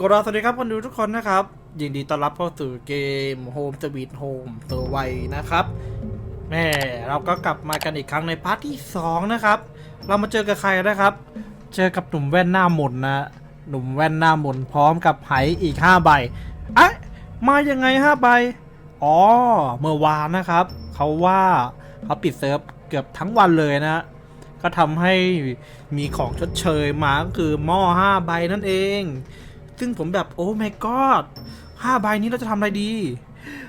กราสวัสดีครับคนดูทุกคนนะครับ ยินดีต้อนรับเข้าสู่เกม Home Sweet Home ตัวไวนะครับแม่เราก็กลับมากันอีกครั้งในพาร์ทที่ 2 นะครับ เรามาเจอกับใครนะครับ เจอกับหนุ่มแว่นหน้าหมุนนะ หนุ่มแว่นหน้าหมุนพร้อมกับไหอีก 5 ใบอ๊ะมายังไง 5 ใบ อ๋อ เมื่อวานนะครับ เขาว่าเขาปิดเซิร์ฟเกือบทั้งวันเลยนะ ก็ทำให้มีของชดเชยมาก็คือหม้อ 5 ใบนั่นเอง ซึ่งผมแบบโอ้ my god ห้าใบนี้เราจะทำอะไรดี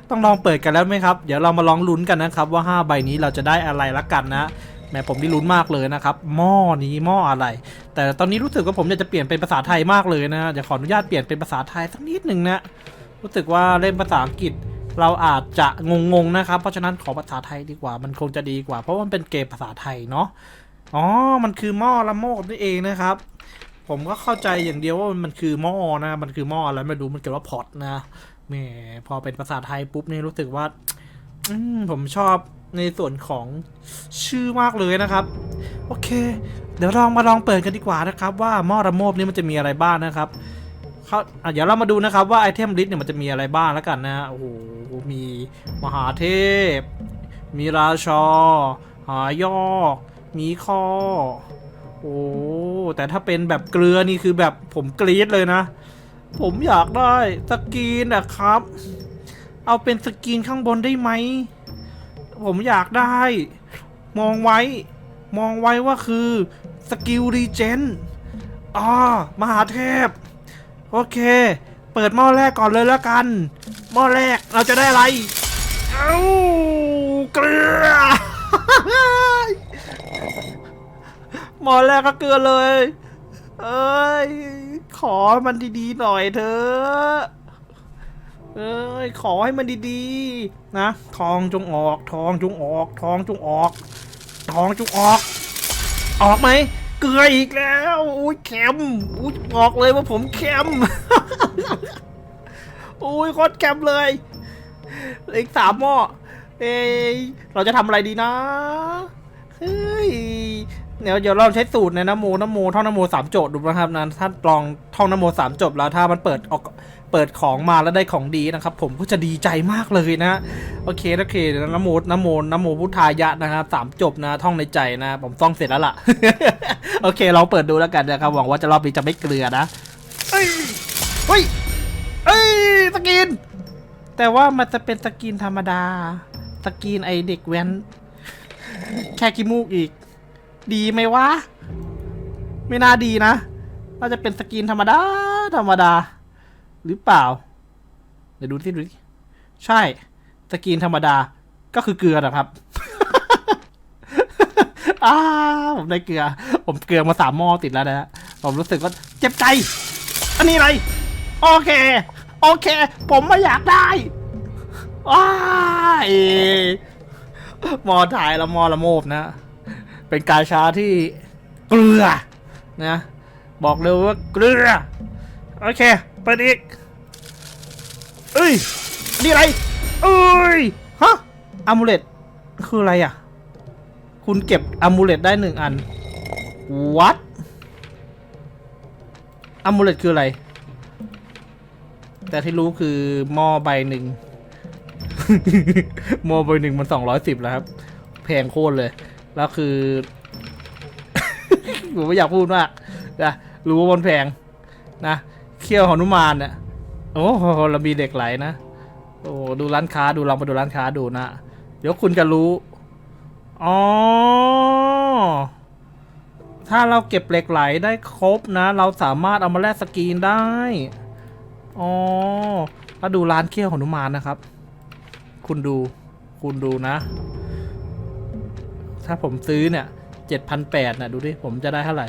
ต้องลองเปิดกันแล้วไหมครับ เดี๋ยวเรามาลองลุ้นกันนะครับว่า 5 ใบนี้เราจะได้อะไรละกันนะแหมผมที่ลุ้นมากเลยนะครับหม้อนี้หม้ออะไร แต่ตอนนี้รู้สึกว่าผมอยากจะเปลี่ยนเป็นภาษาไทยมากเลยนะจะขออนุญาตเปลี่ยนเป็นภาษาไทยสักนิดหนึ่งนะรู้สึกว่าเล่นภาษาอังกฤษเราอาจจะงงๆนะครับ เพราะฉะนั้นขอภาษาไทยดีกว่า มันคงจะดีกว่า เพราะมันเป็นเกมภาษาไทยเนาะอ๋อมันคือหม้อละโมบนี่เองนะครับ ผมก็เข้าใจอย่างเดียวว่ามันคือหม้อนะ มันคือหม้ออะไรไม่รู้มันเกี่ยวว่าพอตนะแหมพอเป็นภาษาไทยปุ๊บนี่รู้สึกว่าอืผมชอบในส่วนของชื่อมากเลยนะครับ โอเค เดี๋ยวลองมาลองเปิดกันดีกว่านะครับ ว่าหม้อระโมบนี่มันจะมีอะไรบ้างนะครับเขาเดี๋ยวเรามาดูนะครับว่าไอเทมลิสต์เนี่ยมันจะมีอะไรบ้างแล้วกันนะโอ้โหมีมหาเทพ มีราชาหายอก มีคอโอ้ แต่ถ้าเป็นแบบเกลือนี่คือแบบผมกรี๊ดเลยนะ ผมอยากได้สกรีนนะครับ เอาเป็นสกรีนข้างบนได้ไหม ผมอยากได้ มองไว้ มองไว้ว่าคือสกิลรีเจนอ่ามหาเทพ โอเค เปิดหม้อแรกก่อนเลยแล้วกัน หม้อแรกเราจะได้อะไร เอ้าเกลือ มอแรกก็เกลือเลย เอ้ย ขอมันดีๆหน่อยเถอะเอ้ย ขอให้มันดีๆ นะ ทองจงออก ทองจงออก ทองจงออก ทองจงออก ออกไหม เกลืออีกแล้ว อุ้ยเค็มอุ้ยบอกเลยว่าผมเค็มอุ้ยโคตรเค็มเลยเลืออีกสามหม้อ เอ้ยเราจะทำอะไรดีนะ เฮ้ย เดี๋ยวเดี๋ยวลองใช้สูตรในนโมนโมท่องนโมสามโจทย์ดูนะครับนะถ้าลองท่องนโมสามจบแล้วถ้ามันเปิดออกเปิดของมาแล้วได้ของดีนะครับ ผมก็จะดีใจมากเลยนะ โอเคโอเคนโมนโมนโมพุทธายะนะครับสามจบนะท่องในใจนะผมท่องเสร็จแล้วล่ะ โอเคเราเปิดดูแล้วกันนะครับหวังว่าจะรอบนี้จะไม่เกลือนะเอ้ยเฮ้ยเอ้ยสกิน แต่ว่ามันจะเป็นสกินธรรมดาสกินไอเด็กแว้นแค่กิมูกอีก ดีไหมวะ ไม่น่าดีนะ น่าจะเป็นสกินธรรมดา ธรรมดา หรือเปล่า เดี๋ยวดูที่ดูใช่ สกินธรรมดา ก็คือเกลือนะครับอ้าผมได้เกลือ ผมเกลือมาสามหม้อติดแล้วนะฮะผมรู้สึกว่าเจ็บใจ อันนี้อะไร โอเค โอเค ผมไม่อยากได้ว้ายมอถ่ายละมอละโมบนะ เป็นการชาที่เกลือนะบอกเลยว่าเกลือโอเคเปิดอีกเอ้ยนี่อะไรเอ้ยฮะอามูเลตคืออะไรอะ คุณเก็บอามูเลตได้หนึ่งอันวัดอามูเลตคืออะไร แต่ที่รู้คือหม้อใบหนึ่งหม้อใบหนึ่งมันสองร้อยสิบแล้วครับ แพงโคตรเลย แล้วคือ ผมไม่อยากพูดมานะรู้ว่ามันแพงนะเขี้ยวหนุมานเนี่ยโอ้โหเรามีเด็กไหลนะโอ้ดูร้านค้าดูลองไปดูร้านค้าดูนะเดี๋ยวคุณจะรู้อ๋อถ้าเราเก็บเหล็กไหลได้ครบนะ เราสามารถเอามาแลกสกรีนได้อ๋อแล้วดูร้านเขี้ยวหนุมานนะครับ คุณดูคุณดูนะ ถ้าผมซื้อเนี่ยเจ็ดพันแปดนะดูดิ ผมจะได้เท่าไหร่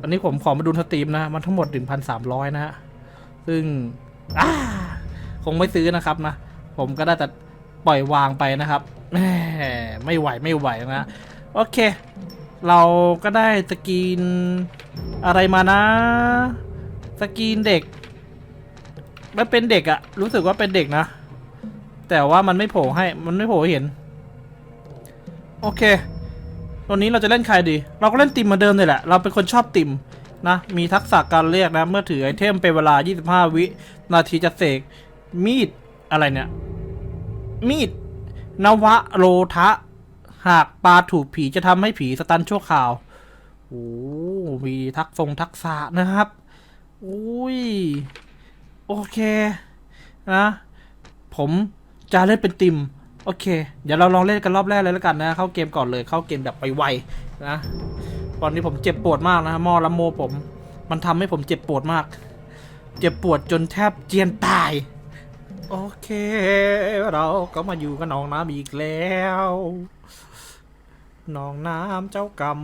อันนี้ผมขอมาดูสตรีมนะ มันทั้งหมดหนึ่งพันสามร้อยนะฮะ ซึ่งคงไม่ซื้อนะครับนะ ผมก็ได้แต่ปล่อยวางไปนะครับแหมไม่ไหวไม่ไหวนะ โอเค เราก็ได้สกรีนอะไรมานะ สกรีนเด็ก มันเป็นเด็กอะรู้สึกว่าเป็นเด็กนะ แต่ว่ามันไม่โผล่ให้ มันไม่โผล่เห็น โอเคตอนนี้เราจะเล่นใครดี เราก็เล่นติมเหมือนเดิมเลยแหละ เราเป็นคนชอบติมนะ มีทักษะการเรียกนะ เมื่อถือไอเทมเป็นเวลา 25 วิ นาทีจะเสก มีด อะไรเนี่ย มีด นวะโลทะ หากปลาถูกผีจะทำให้ผีสตันชั่วคราว โอ้ มีทักษงทักษะนะครับ อุ้ย โอเค นะ ผมจะเล่นเป็นติม โอเค เดี๋ยวเราลองเล่นกันรอบแรกเลยแล้วกันนะ เข้าเกมก่อนเลย เข้าเกมแบบไปไวนะ ตอนนี้ผมเจ็บปวดมากนะมอละโมผม มันทำให้ผมเจ็บปวดมาก เจ็บปวดจนแทบเจียนตาย โอเค เราก็มาอยู่กับน้องน้ำอีกแล้ว น้องน้ำเจ้ากรรม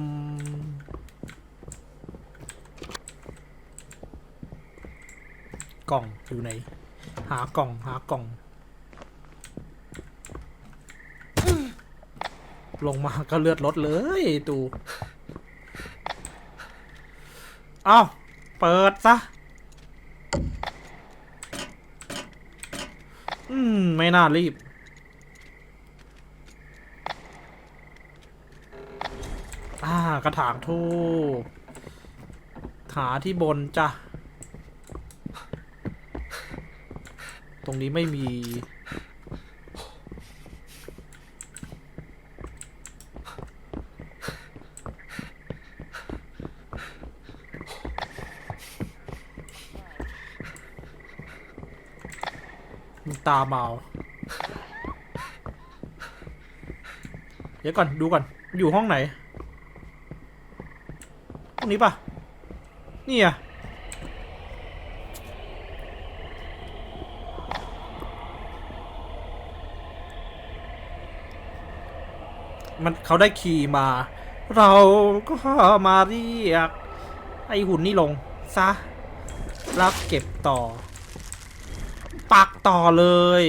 กล่องอยู่ไหน หากล่องหากล่อง ลงมาก็เลือดลดเลยตูเอ้าเปิดซะ อืม ไม่น่ารีบ อ่า กระถางทูบหาที่บนจ้ะ ตรงนี้ไม่มี ตาเมาเดี๋ยวก่อนดูก่อน อยู่ห้องไหน ห้องนี้ปะนี่อะมันเขาได้ขี่มา เราก็มาเรียก ไอหุ่นนี่ลง ซะแล้วเก็บต่อ ต่อเลย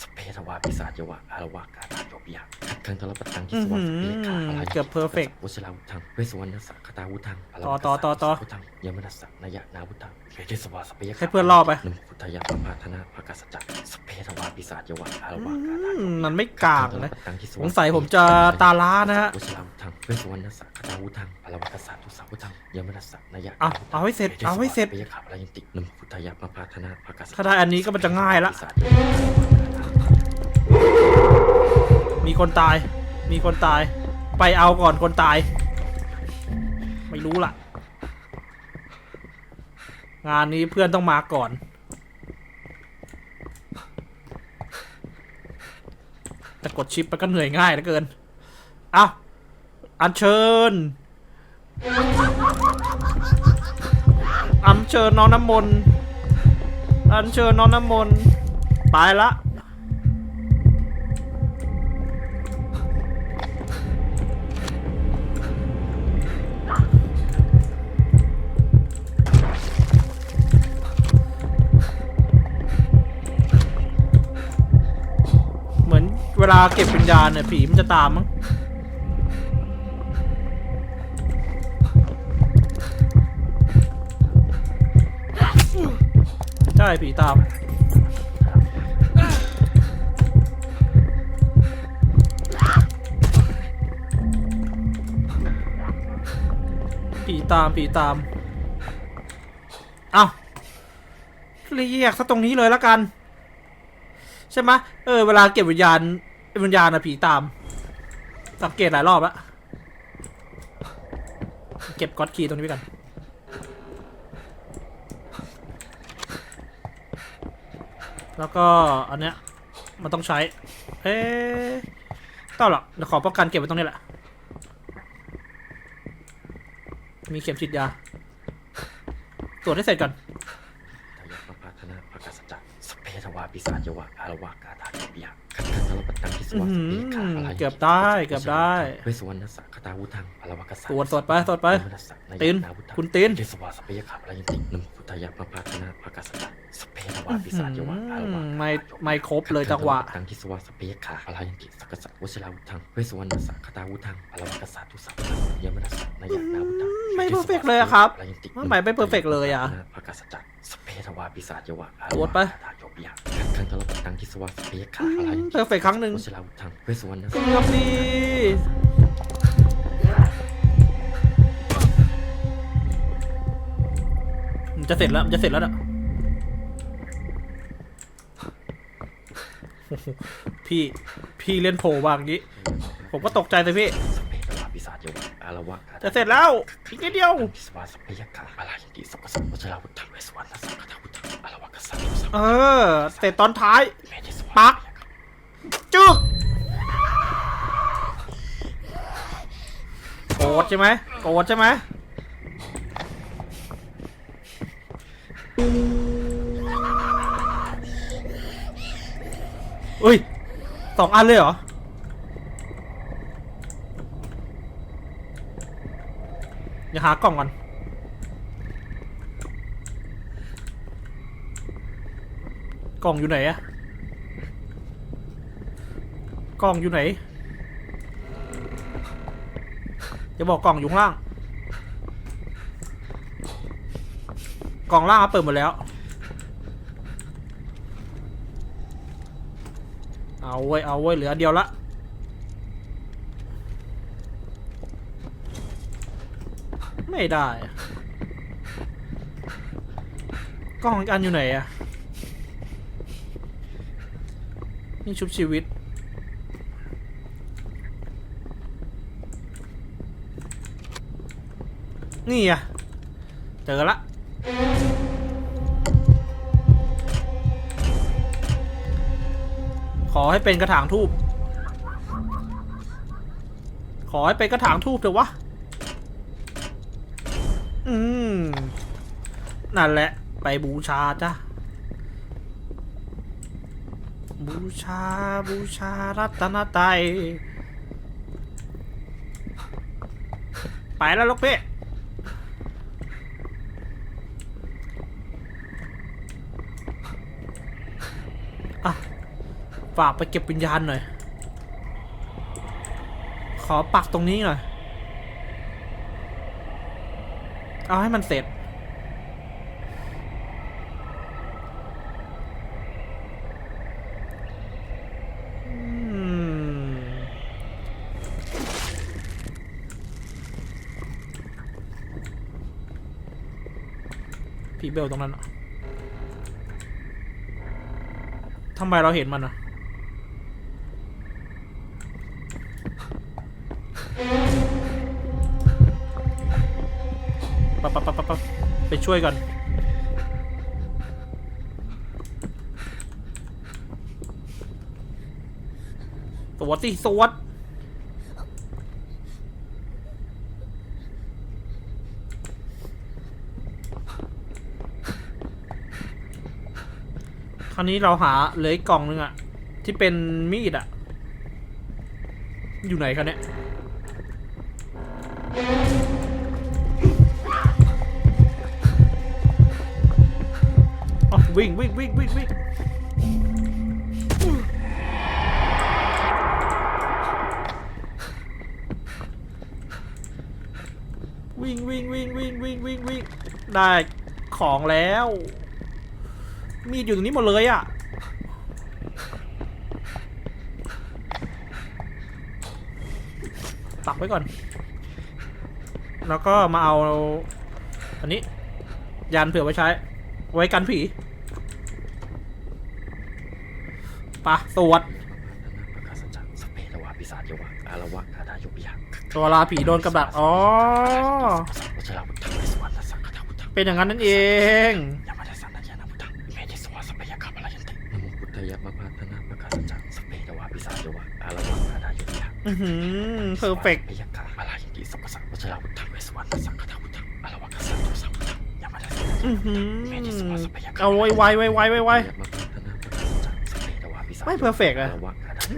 สเปทวาปิศาจยวะอารวากาตาโยปิยะ ขัดขังทรปตังที่อื้อสวัหืสดิ์เปขาออะไรเกือบเพอร์เฟกวชิราวุธังเวสวรรณสักคตาวุธังอารต่อวากาต่อต่อต่อวุธังยมนัสสะนายะนาวุธังเวเทสวาสเปยะให้เพื่อนล่อไปนโมพุทธายะปะพาธนาภากาสจักสเปทวาปิศาจยวะอารวากาตาโยอืปิมยะมันไม่กลางนะขัดขังทรปตังที่สงสัยผมจะตาล้านะฮะวชิราวุธังเวสวรรณสักคตาวุธังอารวากาสาตุสัวุธังยมนัสสะนายะเอาเอาให้เสร็จเอาให้เสร็จวทสวาสปยะขาอะไรยันตินโมพุทธายะปะพาธนาภากาสจักถ้าได้อันนี้ก็มันจะง่ายละปิศาจยวะ มีคนตาย มีคนตาย ไปเอาก่อนคนตาย ไม่รู้ล่ะ งานนี้เพื่อนต้องมาก่อน แต่กดชิปมันก็เหนื่อยง่ายเหลือเกินอะอัญเชิญ อัญเชิญน้องน้ำมนต์อัญเชิญน้องน้ำมนต์ไปละ เวลาเก็บวิญญาณเนี่ยผีมันจะตามมั้งใช่ผีตามผีตามผีตามเอ้าเรียกซะตรงนี้เลยแล้วกัน ใช่ไหมเออ เวลาเก็บวิญญาณ ไอ้วิญญาณอะผีตาม สังเกตหลายรอบแล้วเก็บก๊อตคีย์ตรงนี้ไปกัน แล้วก็อันเนี้ยมันต้องใช้ เอ๊ะต้องหรอกเดี๋ยวขอป้องกันเก็บไว้ตรงนี้แหละ มีเข็มฉีดยา ตรวจให้เสร็จก่อน ทายะปะพาธนาภากาสจักสเปทวาปิศาจยวะอารวากาตาโยปิยะขัด วัสดิ์เปยะขาอะไรยันติเกือบได้เกือบได้เวสวรรณสักคตาวุธังอารวากาสาตรวจตรวจไปตรวจไปยมนัสสะนายะตีนาวุธังคุณตีนเทสวาสเปยะขาอะไรยันตินโมพุทธายะปะพาธนาภากาสจัก สเปทวาปิศาจยวะอารวากาตาโยปิยะไม่ไม่ครบเลยจังหวะตังที่สวาสเปียขาอะไรยันติสักกษัตริย์วชิราวุธังเวสวรรณสักคตาวุธังอารวากษัตริย์ทุสัพพังยมนัสสะนายะนาวุธังไม่ perfect เลยอะครับอะไรยันติทำไมไม่ perfect เลยอะภากาสจักรสเปทวาปิศาจยวะอาตรวจไปตาโยปิยะขันธรปตังที่สวาสเปียขาอะไรยันติเพอร์เฟกครั้งหนึ่งวชิราวุธังเวสวรรณสักเกือบดีจะเสร็จแล้วจะเสร็จแล้วนะโอ้โห พี่พี่เล่นโผล่บางนี้ ผมก็ตกใจเลยพี่สเปตวาปิศาจเยวะอารวะคาจะเสร็จแล้วอีกนิดเดียวพิสวาสพยากาอะไรกิสกสัมปชราวุธังเวสวรรณสังฆทาวุธังอารวะกษัตริย์สังเออเสร็จตอนท้ายเมธิสวาปักจึ๊กโกรธใช่ไหมโกรธใช่ไหม อุ้ยสองอันเลยเหรออย่าหากล่องก่อน กล่องอยู่ไหนอะกล่องอยู่ไหนจะบอกกล่องอยู่ข้างล่าง กล่องล่างเปิดหมดแล้ว เอาไว้ยเอาไว้ยเหลือเดียวละไม่ได้ กล่องอีกอันอยู่ไหนอะนี่ชุบชีวิต นี่อะเจอละ ขอให้เป็นกระถางทูบขอให้เป็นกระถางทูบเถอะวะ อืม นั่นแหละ ไปบูชาจ้ะ บูชา บูชารัตนตรัยไปแล้วลูกเพ่ ฝากไปเก็บวิญญาณหน่อย ขอปักตรงนี้หน่อย เอาให้มันเสร็จอืมผีเบลตรงนั้นอะทำไมเราเห็นมันอะ ปะปะปะปะปะไปช่วยกันสวัสดีสวัสดคราวนี้เราหาเลืออีกกล่องนึงอะที่เป็นมีดอะอยู่ไหนคะเนี่ย อ๋อวิ่งวิ่งวิ่งวิ่งวิ่งวิ่งวิ่งวิ่งวิ่งวิ่งวิ่งวิ่งได้ของแล้ว มีดอยู่ตรงนี้หมดเลยอะตักไว้ก่อน แล้วก็มาเอา อันนี้ยันเผื่อไว้ใช้ ไว้กันผีปะสวดสเปรวะปิศาจยวะอารวะอาดยุปิยะตัวลาผีโดนกระดักอ๋อ เป็นอย่างนั้นนั่นเองเฟิอือหือเพอร์เฟก อือหือเมธิสวาสพยากาเอาไว้ไวไวไวไวไวไม่ perfect อะอื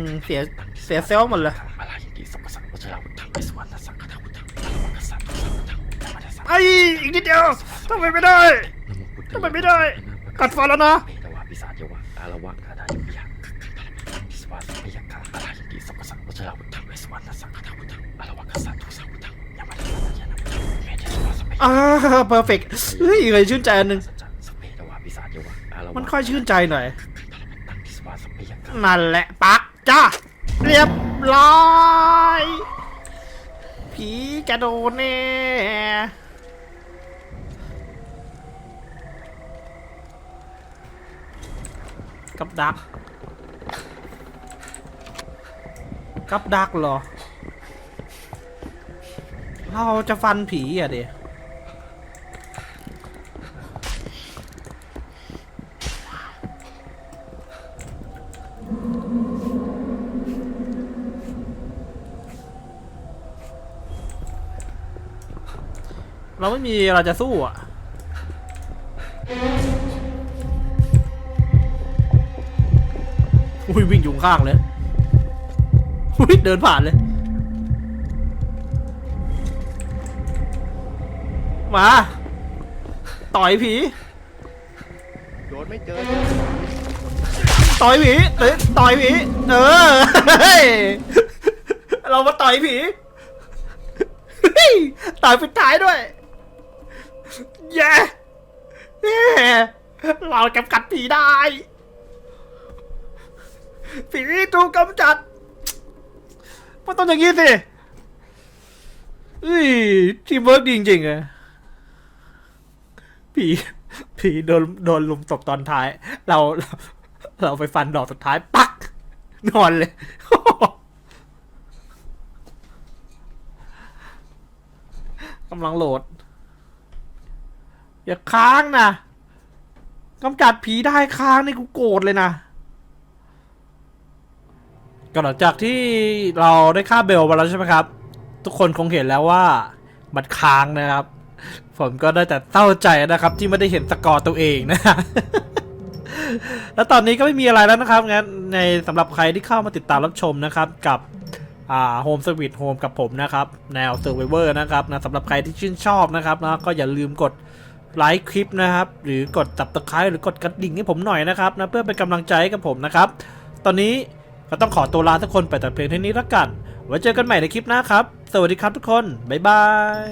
มเสียเสียเซลล์หมดเลยไอ้อีกนิดเดียวทำไมไม่ได้ทำไมไม่ได้กัดฟันแล้วนะ อ่าเพอร์เฟกต์เฮ้ยเลยชื่นใจนหนึ่งมันค่อยชื่นใจหน่อย นั่นแหละปะจ้าเรียบร้อยผีกระโดนเน่กับดัก กับดักเหรอ เราจะฟันผีอะเดี๋ย เราไม่มีเราจะสู้อะอุ้ยวิ่งอยู่ข้างเลยอุ้ยเดินผ่านเลย มา ต่อยผี โดนไม่เจอ ต่อยผีเอ้ยต่อยผีเออเฮ้ยเรามาต่อยผีเฮ้ยต่อยปิดท้ายด้วย เย้เย้เรากำกัดผีได้ผีถูกกำจัดมันต้องอย่างนี้สิอุ้ยทีมเวิร์กดีจริงๆอะผีผีโดนโดนลุมตบตอนท้าย เราเราเราไปฟันดอกสุดท้ายปัก นอนเลยกำลังโหลด อย่าค้างนะกำจัดผีได้ค้างนี่กูโกรธเลยนะก็หลังจากที่เราได้ค่าเบลมาแล้วใช่ไหมครับ ทุกคนคงเห็นแล้วว่ามันค้างนะครับ ผมก็ได้แต่เศร้าใจนะครับ ที่ไม่ได้เห็นสกอร์ตัวเองนะแล้วตอนนี้ก็ไม่มีอะไรแล้วนะครับงั้นในสำหรับใครที่เข้ามาติดตามรับชมนะครับกับอ่าโฮมสวิตโฮมกับผมนะครับ แนวเซอร์ไวเวอร์นะครับนะสำหรับใครที่ชื่นชอบนะครับนะก็อย่าลืมกด ไลค์คลิปนะครับ หรือกดตับตะไคร้หรือกดกระดิ่งให้ผมหน่อยนะครับนะเพื่อเป็นกำลังใจกับผมนะครับ ตอนนี้ก็ต้องขอตัวลาทุกคนไปแต่เพลงเท่านี้ละกัน ไว้เจอกันใหม่ในคลิปหน้าครับ สวัสดีครับทุกคน บ๊ายบาย